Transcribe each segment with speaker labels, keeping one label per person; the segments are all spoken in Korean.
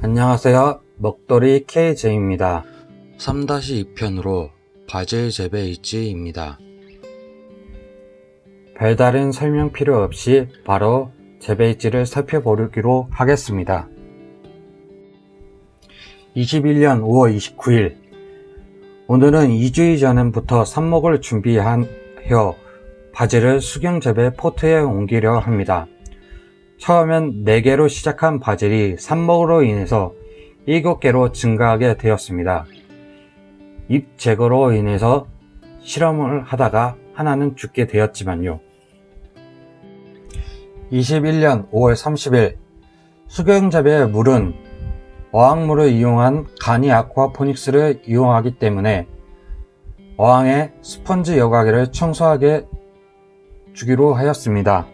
Speaker 1: 안녕하세요. 먹돌이 KJ입니다. 3-2편으로 바질 재배 일지입니다. 별다른 설명 필요 없이 바로 재배 일지를 살펴보기로 하겠습니다. 21년 5월 29일 오늘은 2주일 전부터 삽목을 준비하여 바지를 수경 재배 포트에 옮기려 합니다. 처음엔 4개로 시작한 바질이 삽목으로 인해서 7개로 증가하게 되었습니다. 잎 제거로 인해서 실험을 하다가 하나는 죽게 되었지만요. 21년 5월 30일 수경재배의 물은 어항물을 이용한 간이 아쿠아포닉스를 이용하기 때문에 어항의 스펀지 여과기를 청소하게 주기로 하였습니다.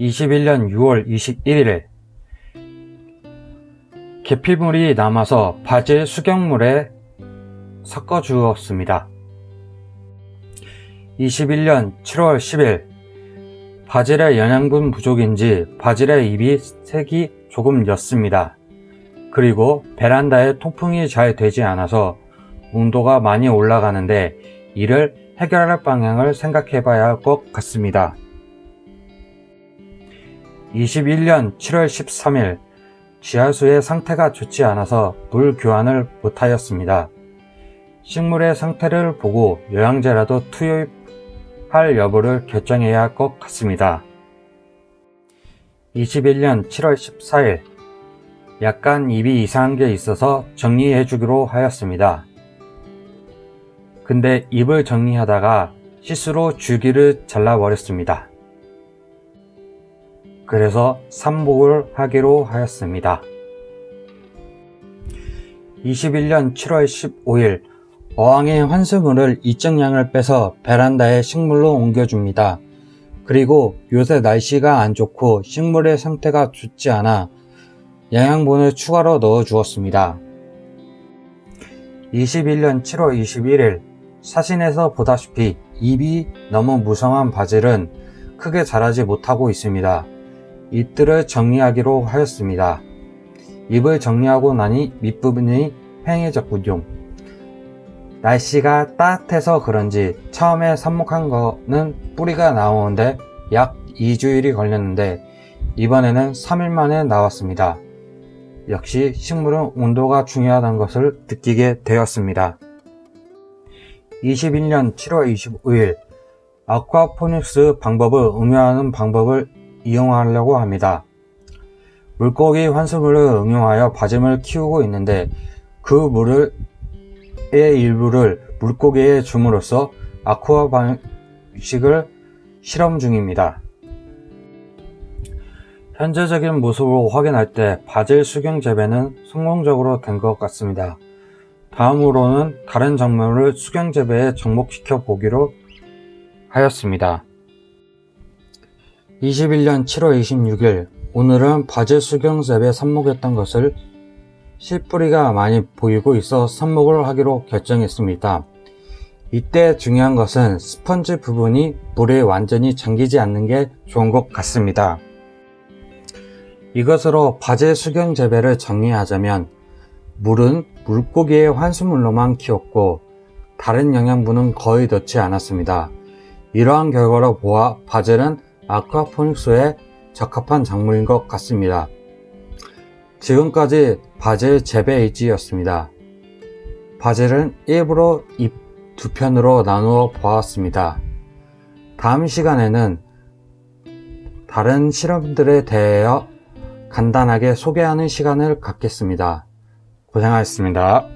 Speaker 1: 21년 6월 21일 계피물이 남아서 바질 수경물에 섞어 주었습니다. 21년 7월 10일 바질의 영양분 부족인지 바질의 잎이 색이 조금 옅습니다. 그리고 베란다에 통풍이 잘 되지 않아서 온도가 많이 올라가는데 이를 해결할 방향을 생각해 봐야 할 것 같습니다. 21년 7월 13일 지하수의 상태가 좋지 않아서 물 교환을 못하였습니다. 식물의 상태를 보고 영양제라도 투입할 여부를 결정해야 할 것 같습니다. 21년 7월 14일 약간 입이 이상한 게 있어서 정리해 주기로 하였습니다. 근데 입을 정리하다가 실수로 줄기를 잘라버렸습니다. 그래서 삼복을 하기로 하였습니다. 21년 7월 15일 어항의 환수물을 이정량을 빼서 베란다에 식물로 옮겨줍니다. 그리고 요새 날씨가 안 좋고 식물의 상태가 좋지 않아 영양분을 추가로 넣어 주었습니다. 21년 7월 21일 사진에서 보다시피 잎이 너무 무성한 바질은 크게 자라지 못하고 있습니다. 잎들을 정리하기로 하였습니다. 잎을 정리하고 나니 밑부분이 팽해졌군요. 날씨가 따뜻해서 그런지 처음에 삽목한 거는 뿌리가 나오는데 약 2주일이 걸렸는데 이번에는 3일 만에 나왔습니다. 역시 식물은 온도가 중요하다는 것을 느끼게 되었습니다. 21년 7월 25일 아쿠아포닉스 방법을 응용하는 방법을 이용하려고 합니다. 물고기 환수물을 응용하여 바짐을 키우고 있는데 그 물을 의 일부를 물고기에 줌으로써 아쿠아 방식을 실험 중입니다. 현재적인 모습으로 확인할 때 바질 수경 재배는 성공적으로 된 것 같습니다. 다음으로는 다른 작물을 수경 재배에 접목시켜 보기로 하였습니다. 21년 7월 26일 오늘은 바질 수경 재배 삽목했던 것을 씨뿌리가 많이 보이고 있어 삽목을 하기로 결정했습니다. 이때 중요한 것은 스펀지 부분이 물에 완전히 잠기지 않는 게 좋은 것 같습니다. 이것으로 바질 수경 재배를 정리하자면 물은 물고기의 환수물로만 키웠고 다른 영양분은 거의 넣지 않았습니다. 이러한 결과로 보아 바질은 아쿠아포닉스에 적합한 작물인 것 같습니다. 지금까지 바질 재배 일지였습니다. 바질은 일부러 잎 두 편으로 나누어 보았습니다. 다음 시간에는 다른 실험들에 대하여 간단하게 소개하는 시간을 갖겠습니다. 고생하셨습니다.